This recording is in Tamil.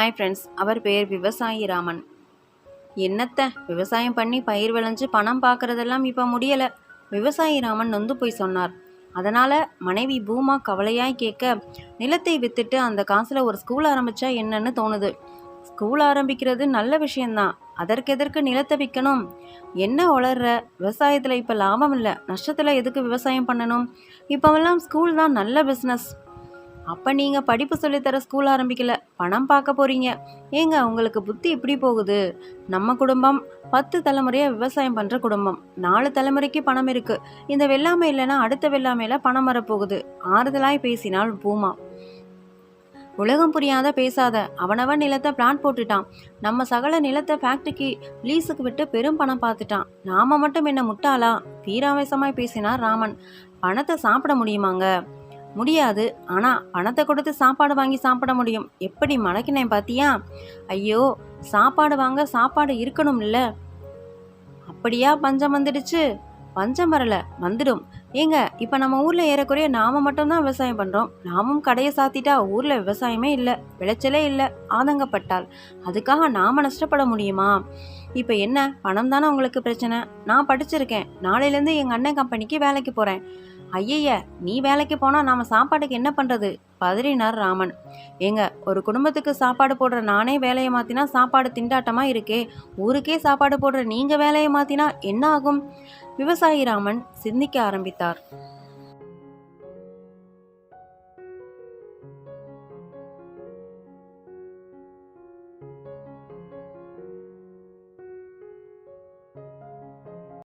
ஹாய் ஃப்ரெண்ட்ஸ் அவர் பேர் விவசாயி ராமன். என்னத்த விவசாயம் பண்ணி பயிர் விளைஞ்சு பணம் பார்க்குறதெல்லாம் இப்போ முடியலை. விவசாயி ராமன் நொந்து போய் சொன்னார். அதனால் மனைவி பூமா கவலையாய் கேட்க நிலத்தை வித்துட்டு அந்த காசில் ஒரு ஸ்கூல் ஆரம்பித்தா என்னன்னு தோணுது. ஸ்கூல் ஆரம்பிக்கிறது நல்ல விஷயந்தான் அதற்கு எதற்கு நிலத்தை விற்கணும் என்ன வளர்ற விவசாயத்தில் இப்போ லாபம் இல்லை. நஷ்டத்தில் எதுக்கு விவசாயம் பண்ணணும்? இப்போவெல்லாம் ஸ்கூல் தான் நல்ல பிஸ்னஸ் அப்போ நீங்கள் படிப்பு சொல்லித்தர ஸ்கூல் ஆரம்பிக்கல. பணம் பார்க்க போகிறீங்க ஏங்க உங்களுக்கு புத்தி இப்படி போகுது? நம்ம குடும்பம் பத்து தலைமுறையாக விவசாயம் பண்ணுற குடும்பம். நாலு தலைமுறைக்கு பணம் இருக்குது இந்த வெள்ளாமை இல்லைன்னா அடுத்த வெள்ளாமையில் பணம் வரப்போகுது. ஆறுதலாய் பேசினால் பூமா. உலகம் புரியாத பேசாத அவனவன் நிலத்தை பிளான் போட்டுட்டான். நம்ம சகல நிலத்தை ஃபேக்டரிக்கு லீஸுக்கு விட்டு பெரும் பணம் பார்த்துட்டான். நாம மட்டும் என்ன முட்டாளா? வீராவேசமாய் பேசினார் ராமன். பணத்தை சாப்பிட முடியுமாங்க? முடியாது. ஆனால் பணத்தை கொடுத்து சாப்பாடு வாங்கி சாப்பிட முடியும். எப்படி மடக்கினேன் பாத்தியா? ஐயோ சாப்பாடு வாங்க சாப்பாடு இருக்கணும்ல. அப்படியா பஞ்சம் வந்துடுச்சு. பஞ்சம் வரல வந்துடும். ஏங்க இப்போ நம்ம ஊரில் ஏறக்குறைய நாம மட்டும்தான் விவசாயம் பண்ணுறோம் நாமும் கடையை சாத்திட்டா ஊரில் விவசாயமே இல்லை விளைச்சலே இல்லை ஆதங்கப்பட்டால். அதுக்காக நாம் நஷ்டப்பட முடியுமா? இப்போ என்ன பணம் தானே உங்களுக்கு பிரச்சனை? நான் படிச்சிருக்கேன். நாளையிலேருந்து எங்கள் அண்ணன் கம்பெனிக்கு வேலைக்கு போகிறேன் ஐயைய நீ வேலைக்கு போனால் நாம் சாப்பாட்டுக்கு என்ன பண்ணுறது பதறினார் ராமன். ஏங்க ஒரு குடும்பத்துக்கு சாப்பாடு போடுற நானே வேலையை மாற்றினா சாப்பாடு திண்டாட்டமாக இருக்கே? ஊருக்கே சாப்பாடு போடுற நீங்கள் வேலையை மாற்றினா என்ன ஆகும்? விவசாயி ராமன் சிந்திக்க ஆரம்பித்தார்.